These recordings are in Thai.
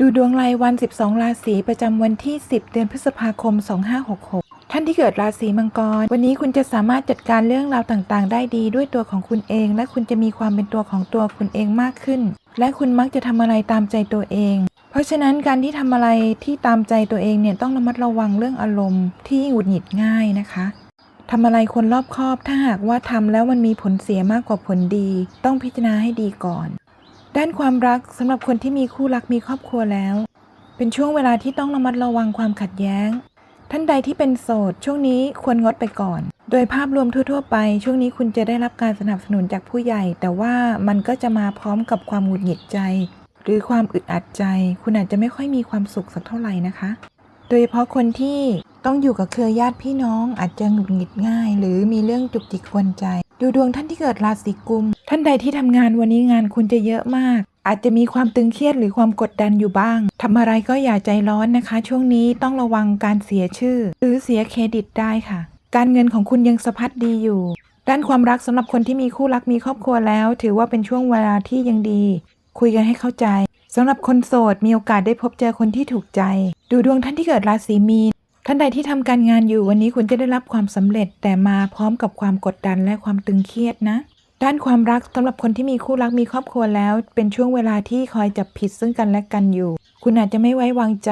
ดูดวงรายวัน 12 ราศีประจำวันที่ 10 เดือนพฤษภาคม 2566 ท่านที่เกิดราศีมังกร วันนี้คุณจะสามารถจัดการเรื่องราวต่างๆ ได้ดีด้วยตัวของคุณเอง และคุณจะมีความเป็นตัวของตัวคุณเองมากขึ้น และคุณมักจะทำอะไรตามใจตัวเอง เพราะฉะนั้นการที่ทำอะไรที่ตามใจตัวเองเนี่ยต้องระมัดระวังเรื่องอารมณ์ที่หงุดหงิดง่ายนะคะทำอะไรคนรอบคอบ ถ้าหากว่าทำแล้วมันมีผลเสียมากกว่าผลดี ต้องพิจารณาให้ดีก่อน ด้านความรักสำหรับคนที่มีคู่รักมีครอบครัวแล้ว เป็นช่วงเวลาที่ต้องระมัดระวังความขัดแย้ง ท่านใดที่เป็นโสด ช่วงนี้ควรงดไปก่อน โดยภาพรวมทั่ว ๆ ไป ช่วงนี้คุณจะได้รับการสนับสนุนจากผู้ใหญ่ แต่ว่ามันก็จะมาพร้อมกับความหงุดหงิดใจ หรือความอึดอัดใจ คุณอาจจะไม่ค่อยมีความสุขสักเท่าไหร่นะคะ โดยเฉพาะคนที่ต้องอยู่กับเครือญาติพี่น้องอาจจะหงุดหงิดง่าย หรือมีเรื่องจุกจิกกวนใจ ดูดวงท่านที่เกิดราศีกุม ท่านใดที่ทำงานวันนี้งานคุณจะเยอะมาก อาจจะมีความตึงเครียดหรือความกดดันอยู่บ้างทำอะไรก็อย่าใจร้อนนะคะ ช่วงนี้ต้องระวังการเสียชื่อ หรือเสียเครดิตได้ค่ะ การเงินของคุณยังสะพัดดีอยู่ ด้านความรักสำหรับคนที่มีคู่รักมีครอบครัวแล้ว ถือว่าเป็นช่วงเวลาที่ยังดี คุยกันให้เข้าใจสำหรับคนโสดมีโอกาสได้พบเจอคนที่ถูกใจ ดูดวงท่านที่เกิดราศีมีน ท่านใดที่ทำการงานอยู่วันนี้คุณจะได้รับความสำเร็จแต่มาพร้อมกับความกดดันและความตึงเครียดนะ ด้านความรักสำหรับคนที่มีคู่รักมีครอบครัวแล้ว เป็นช่วงเวลาที่คอยจับผิดซึ่งกันและกันอยู่ คุณอาจจะไม่ไว้วางใจ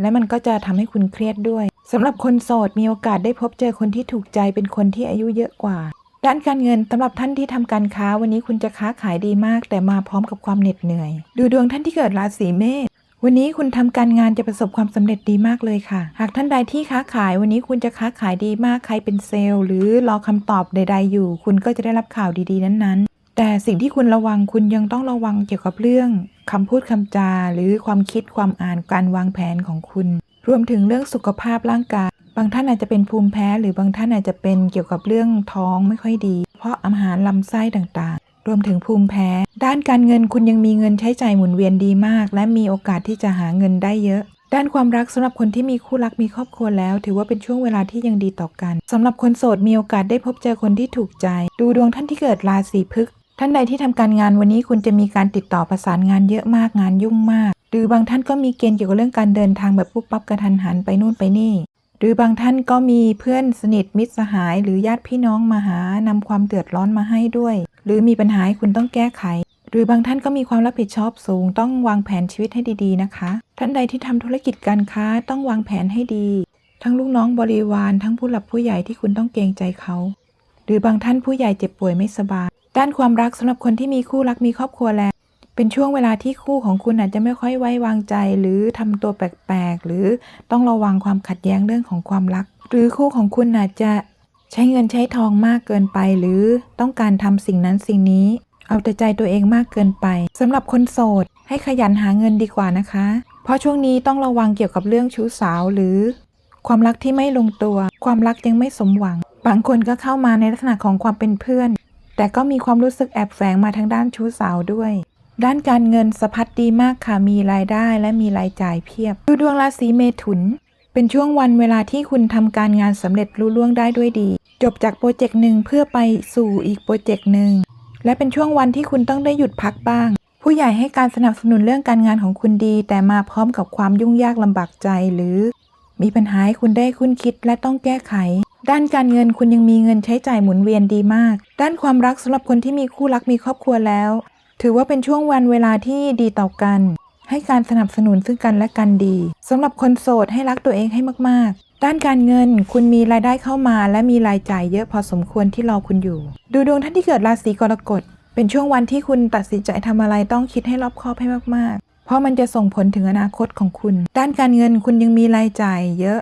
และมันก็จะทำให้คุณเครียดด้วยสำหรับคนโสดมีโอกาสได้พบเจอคนที่ถูกใจเป็นคนที่อายุเยอะกว่า ด้านการเงินสำหรับท่านที่ทำการค้าวันนี้คุณจะค้าขายดีมาก แต่มาพร้อมกับความเหน็ดเหนื่อย ดูดวงท่านที่เกิดราศีเมษ วันนี้คุณทำการงานจะประสบความสำเร็จดีมากเลยค่ะ หากท่านใดที่ค้าขาย วันนี้คุณจะค้าขายดีมากใครเป็นเซลล์ หรือรอคำตอบใด ๆ อยู่ คุณก็จะได้รับข่าวดีๆ นั้นๆ แต่สิ่งที่คุณระวังคุณยังต้องระวังเกี่ยวกับเรื่องคำพูดคำจา หรือความคิดความอ่านการวางแผนของคุณ รวมถึงเรื่องสุขภาพร่างกาย บางท่านอาจจะเป็นภูมิแพ้ หรือบางท่านอาจจะเป็นเกี่ยวกับเรื่องท้องไม่ค่อยดี เพราะอาหารลำไส้ต่างๆ รวมถึงภูมิแพ้ ด้านการเงินคุณยังมีเงินใช้จ่ายหมุนเวียนดีมาก และมีโอกาสที่จะหาเงินได้เยอะ ด้านความรักสำหรับคนที่มีคู่รักมีครอบครัวแล้ว ถือว่าเป็นช่วงเวลาที่ยังดีต่อกันสำหรับคนโสดมีโอกาสได้พบเจอคนที่ถูกใจ ดูดวงท่านที่เกิดราศีพฤกษภท่านใดที่ทำการงานวันนี้คุณจะมีการติดต่อประสานงานเยอะมากงานยุ่งมาก หรือบางท่านก็มีเกณฑ์เกี่ยวกับเรื่องการเดินทางแบบปุ๊บปั๊บกระทันหันไปนู่นไปนี่ หรือบางท่านก็มีเพื่อนสนิทมิตรสหาย หรือญาติพี่น้องมาหานำความเดือดร้อนมาให้ด้วย หรือมีปัญหาให้คุณต้องแก้ไข หรือบางท่านก็มีความรับผิดชอบสูง ต้องวางแผนชีวิตให้ดีๆนะคะ ท่านใดที่ทำธุรกิจการค้าต้องวางแผนให้ดี ทั้งลูกน้องบริวาร ทั้งผู้หลักผู้ใหญ่ที่คุณต้องเกรงใจเขา หรือบางท่านผู้ใหญ่เจ็บป่วยไม่สบาย ด้านความรักสำหรับคนที่มีคู่รักมีครอบครัวแล้ว เป็นช่วงเวลาที่คู่ของคุณอาจจะไม่ค่อยไว้วางใจ หรือทำตัวแปลกๆ หรือต้องระวังความขัดแย้งเรื่องของความรัก หรือคู่ของคุณอาจจะ ใช้เงินใช้ทองมากเกินไปหรือต้องการทำสิ่งนั้นสิ่งนี้ เอาแต่ใจตัวเองมากเกินไปสำหรับคนโสด ให้ขยันหาเงินดีกว่านะคะ เพราะช่วงนี้ต้องระวังเกี่ยวกับเรื่องชู้สาวหรือ ความรักที่ไม่ลงตัว ความรักยังไม่สมหวัง บางคนก็เข้ามาในลักษณะของความเป็นเพื่อน แต่ก็มีความรู้สึกแอบแฝงมาทางด้านชู้สาวด้วยด้านการเงินสะพัดดีมากค่ะ มีรายได้และมีรายจ่ายเพียบ ดูดวงราศีเมถุน เป็นช่วงวันเวลาที่คุณทำการงานสำเร็จรุ่ล่วงได้ด้วยดี จบจากโปรเจกต์หนึ่งเพื่อไปสู่อีกโปรเจกต์หนึ่งและเป็นช่วงวันที่คุณต้องได้หยุดพักบ้าง ผู้ใหญ่ให้การสนับสนุนเรื่องการงานของคุณดี แต่มาพร้อมกับความยุ่งยากลำบากใจหรือ มีปัญหาให้คุณได้คุ้นคิดและต้องแก้ไข ด้านการเงินคุณยังมีเงินใช้จ่ายหมุนเวียนดีมาก ด้านความรักสำหรับคนที่มีคู่รักมีครอบครัวแล้ว ถือว่าเป็นช่วงวันเวลาที่ดีต่อกัน ให้การสนับสนุนซึ่งกันและกันดีสำหรับคนโสดให้รักตัวเองให้มาก ๆ ด้านการเงินคุณมีรายได้เข้ามาและมีรายจ่ายเยอะพอสมควรที่รอคุณอยู่ ดูดวงท่านที่เกิดราศีกรกฎเป็นช่วงวันที่คุณตัดสินใจทำอะไรต้องคิดให้รอบคอบให้มาก ๆ เพราะมันจะส่งผลถึงอนาคตของคุณ ด้านการเงินคุณยังมีรายจ่ายเยอะ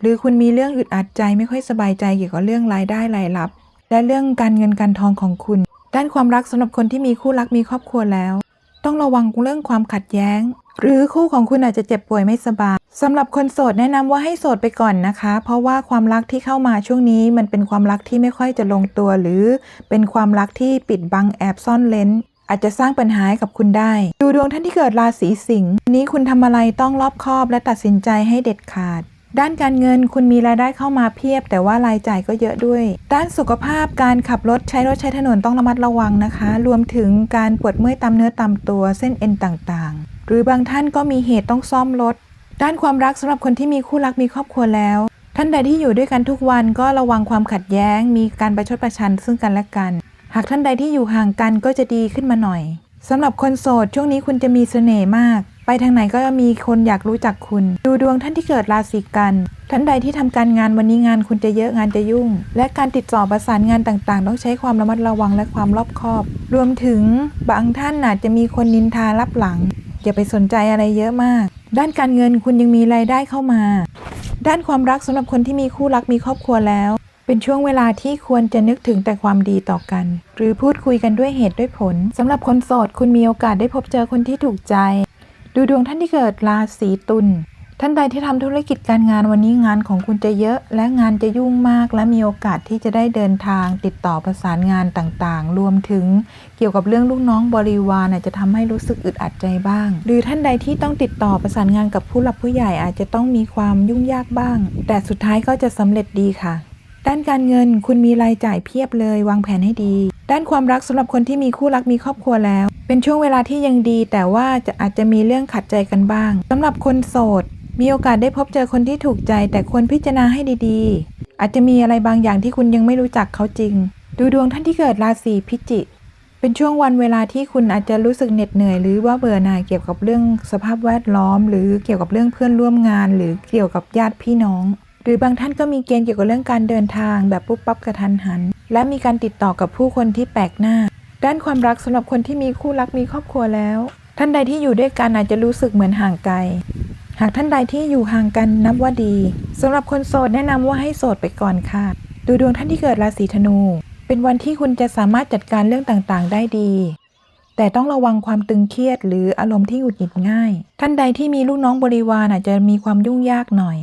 หรือคุณมีเรื่องอึดอัดใจไม่ค่อยสบายใจเกี่ยวกับเรื่องรายได้รายรับ และเรื่องการเงินการทองของคุณ ด้านความรักสำหรับคนที่มีคู่รักมีครอบครัวแล้ว ต้องระวังเรื่องความขัดแย้ง หรือคู่ของคุณอาจจะเจ็บป่วยไม่สบายสำหรับคนโสดแนะนำว่าให้โสดไปก่อนนะคะ เพราะว่าความรักที่เข้ามาช่วงนี้ มันเป็นความรักที่ไม่ค่อยจะลงตัว หรือเป็นความรักที่ปิดบังแอบซ่อนเลนอาจจะสร้างปัญหาให้กับคุณได้ ดูดวงท่านที่เกิดราศีสิงห์นนี้คุณทำอะไรต้องรอบคอบและตัดสินใจให้เด็ดขาด ด้านการเงินคุณมีรายได้เข้ามาเพียบ แต่ว่ารายจ่ายก็เยอะด้วย ด้านสุขภาพการขับรถใช้รถใช้ถนนต้องระมัดระวังนะคะ รวมถึงการปวดเมื่อยตามเนื้อตามตัวเส้นเอ็นต่างๆ หรือบางท่านก็มีเหตุต้องซ่อมรถ ด้านความรักสำหรับคนที่มีคู่รักมีครอบครัวแล้ว ท่านใดที่อยู่ด้วยกันทุกวันก็ระวังความขัดแย้ง มีการประชดประชันซึ่งกันและกัน หากท่านใดที่อยู่ห่างกันก็จะดีขึ้นมาหน่อยสำหรับคนโสดช่วงนี้คุณจะมีเสน่ห์มาก ไปทางไหนก็มีคนอยากรู้จักคุณ ดูดวงท่านที่เกิดราศีกัน ท่านใดที่ทำการงานวันนี้งานคุณจะเยอะงานจะยุ่ง และการติดต่อประสานงานต่างๆ ต้องใช้ความระมัดระวังและความรอบคอบ รวมถึงบางท่านอาจจะมีคนนินทารับหลัง อย่าไปสนใจอะไรเยอะมาก ด้านการเงินคุณยังมีรายได้เข้ามา ด้านความรักสำหรับคนที่มีคู่รักมีครอบครัวแล้ว เป็นช่วงเวลาที่ควรจะนึกถึงแต่ความดีต่อกัน หรือพูดคุยกันด้วยเหตุด้วยผลสำหรับคนโสดคุณมีโอกาสได้พบเจอคนที่ถูกใจ ดูดวงท่านที่เกิดราศีตุลท่านใดที่ทำธุรกิจการงานวันนี้งานของคุณจะเยอะ และงานจะยุ่งมาก และมีโอกาสที่จะได้เดินทางติดต่อประสานงานต่างๆ รวมถึงเกี่ยวกับเรื่องลูกน้องบริวารจะทำให้รู้สึกอึดอัดใจบ้าง หรือท่านใดที่ต้องติดต่อประสานงานกับผู้หลักผู้ใหญ่อาจจะต้องมีความยุ่งยากบ้าง แต่สุดท้ายก็จะสำเร็จดีค่ะ ด้านการเงินคุณมีรายจ่ายเพียบเลยวางแผนให้ดี ด้านความรักสำหรับคนที่มีคู่รักมีครอบครัวแล้ว เป็นช่วงเวลาที่ยังดี แต่ว่าจะอาจจะมีเรื่องขัดใจกันบ้างสำหรับคนโสด มีโอกาสได้พบเจอคนที่ถูกใจ แต่ควรพิจารณาให้ดีๆ อาจจะมีอะไรบางอย่างที่คุณยังไม่รู้จักเขาจริง ดูดวงท่านที่เกิดราศีพิจิกเป็นช่วงวันเวลาที่คุณอาจจะรู้สึกเหน็ดเหนื่อย หรือว่าเบื่อหน่ายเกี่ยวกับเรื่องสภาพแวดล้อม หรือเกี่ยวกับเรื่องเพื่อนร่วมงาน หรือเกี่ยวกับญาติพี่น้อง หรือบางท่านก็มีเกณฑ์เกี่ยวกับเรื่องการเดินทาง แบบปุ๊บปั๊บกระทันหัน และมีการติดต่อกับผู้คนที่แปลกหน้า ด้านความรักสำหรับคนที่มีคู่รักมีครอบครัวแล้ว ท่านใดที่อยู่ด้วยกันอาจจะรู้สึกเหมือนห่างไกล หากท่านใดที่อยู่ห่างกันนับว่าดีสำหรับคนโสดแนะนำว่าให้โสดไปก่อนค่ะ ดูดวงท่านที่เกิดราศีธนู เป็นวันที่คุณจะสามารถจัดการเรื่องต่างๆ ได้ดี แต่ต้องระวังความตึงเครียด หรืออารมณ์ที่หงุดหงิดง่าย ท่านใดที่มีลูกน้องบริวารอาจจะมีความยุ่งยากหน่อย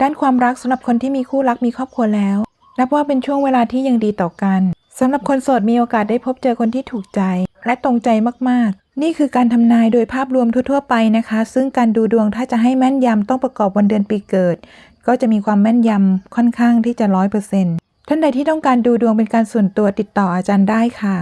ด้านความรักสำหรับคนที่มีคู่รักมีครอบครัวแล้ว นับว่าเป็นช่วงเวลาที่ยังดีต่อกันสำหรับคนโสดมีโอกาสได้พบเจอคนที่ถูกใจ และตรงใจมากๆ นี่คือการทำนายโดยภาพรวมทั่วๆไปนะคะ ซึ่งการดูดวงถ้าจะให้แม่นยำต้องประกอบวันเดือนปีเกิด ก็จะมีความแม่นยำค่อนข้างที่จะร้อยเปอร์เซ็นต์ท่านใดที่ต้องการดูดวงเป็นการส่วนตัวติดต่ออาจารย์ได้ค่ะ